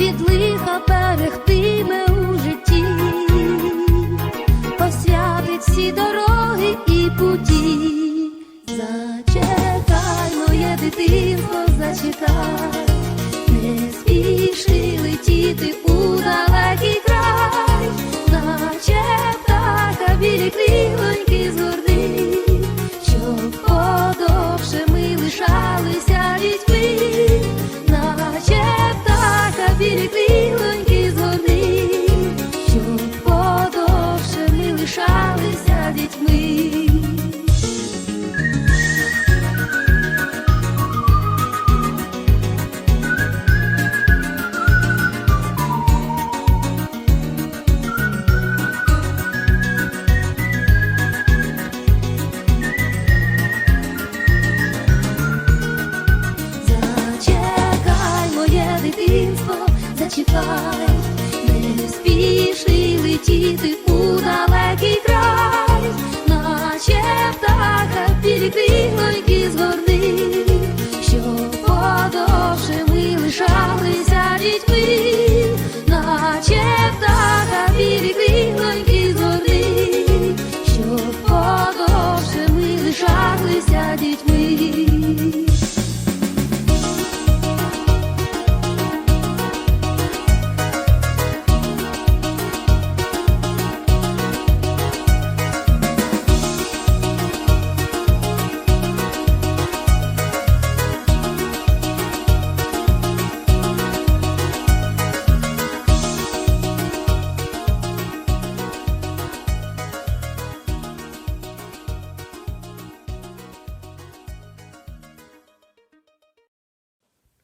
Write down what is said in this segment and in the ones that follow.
від лиха птаха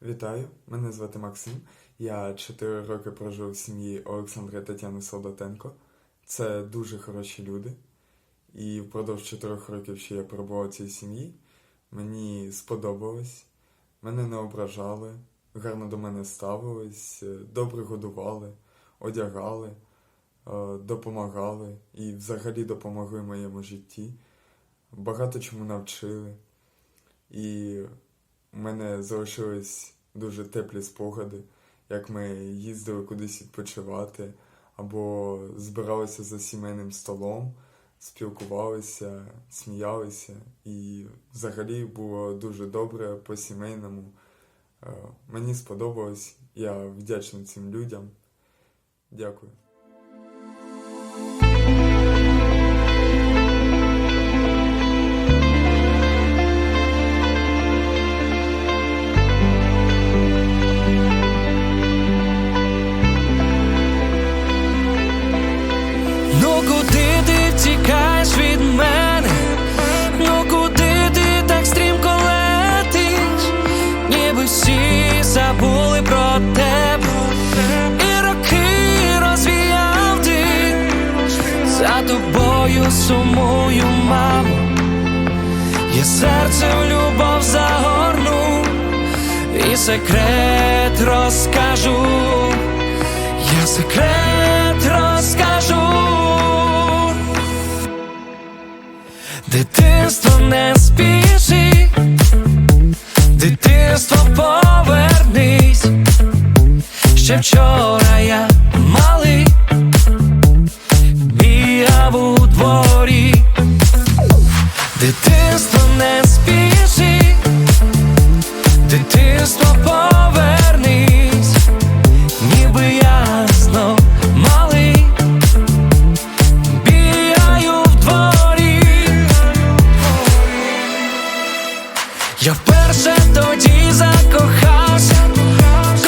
Вітаю, мене звати Максим. Я 4 роки прожив в сім'ї Олександра і Тетяни Солдатенко. Це дуже хороші люди. І впродовж 4 років, що я перебував в цій сім'ї, мені сподобалось, мене не ображали, гарно до мене ставились, е, добре годували, одягали, е, допомагали і взагалі допомогли в моєму житті. Багато чому навчили. І у мене залишились дуже теплі спогади, як ми їздили кудись відпочивати, або збиралися за сімейним столом, спілкувалися, сміялися, і взагалі було дуже добре по-сімейному. Е, Мені сподобалось, я вдячний цим людям. Дякую. Я серце в любов загорну і секрет розкажу. Я секрет розкажу. Дитинство не спіши, дитинство повернись. Ще вчора я малий, Я вперше тоді закохався,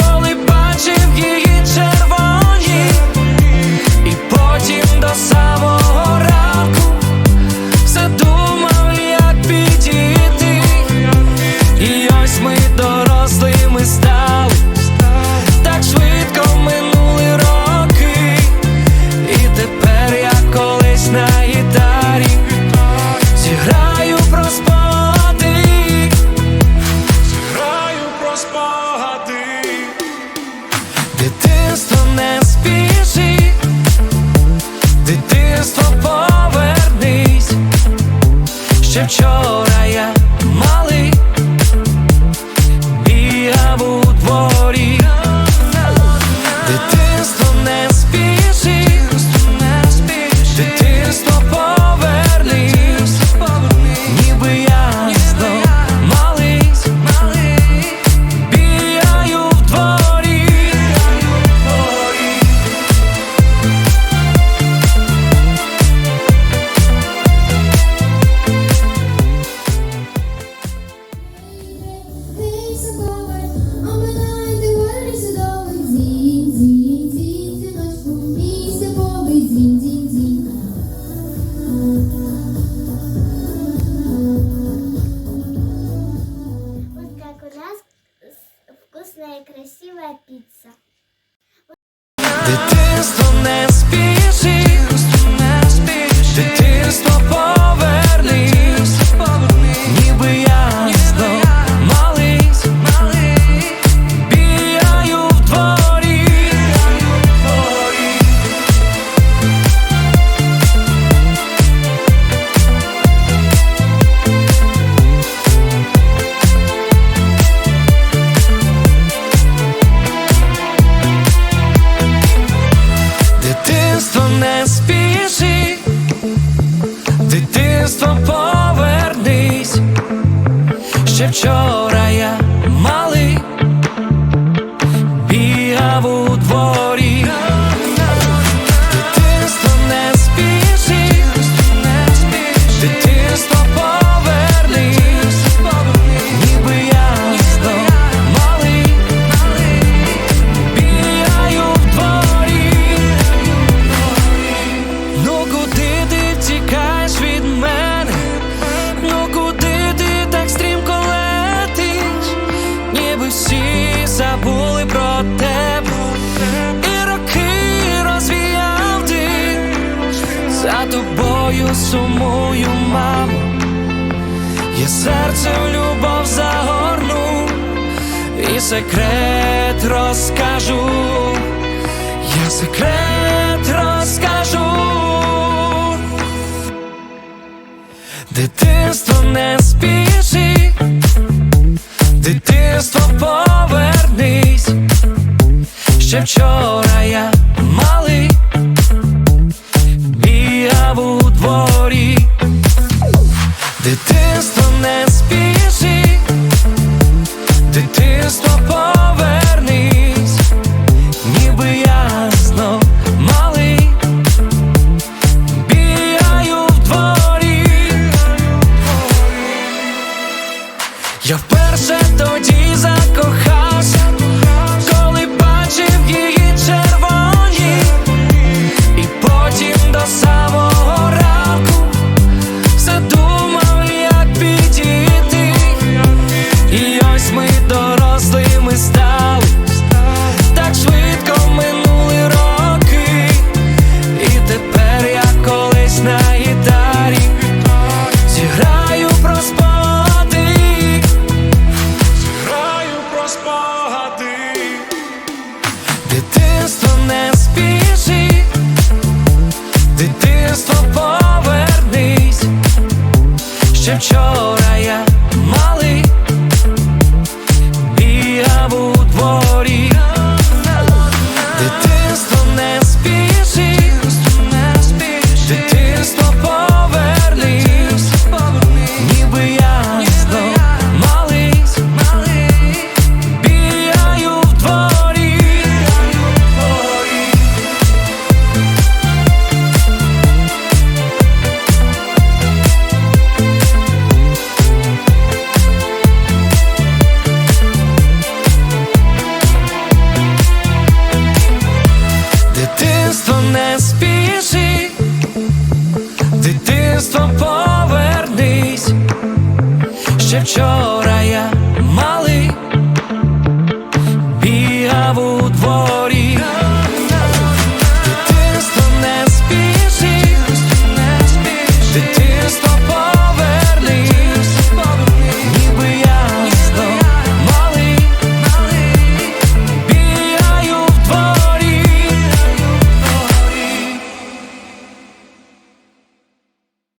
коли бачив її. вкусная и красивая пицца. Дитинство не серце в любов загорну і секрет розкажу, я секрет розкажу, дитинство не спіши, дитинство повернись, ще вчора я малий. Did кидає. вчора я малий бігав у двор.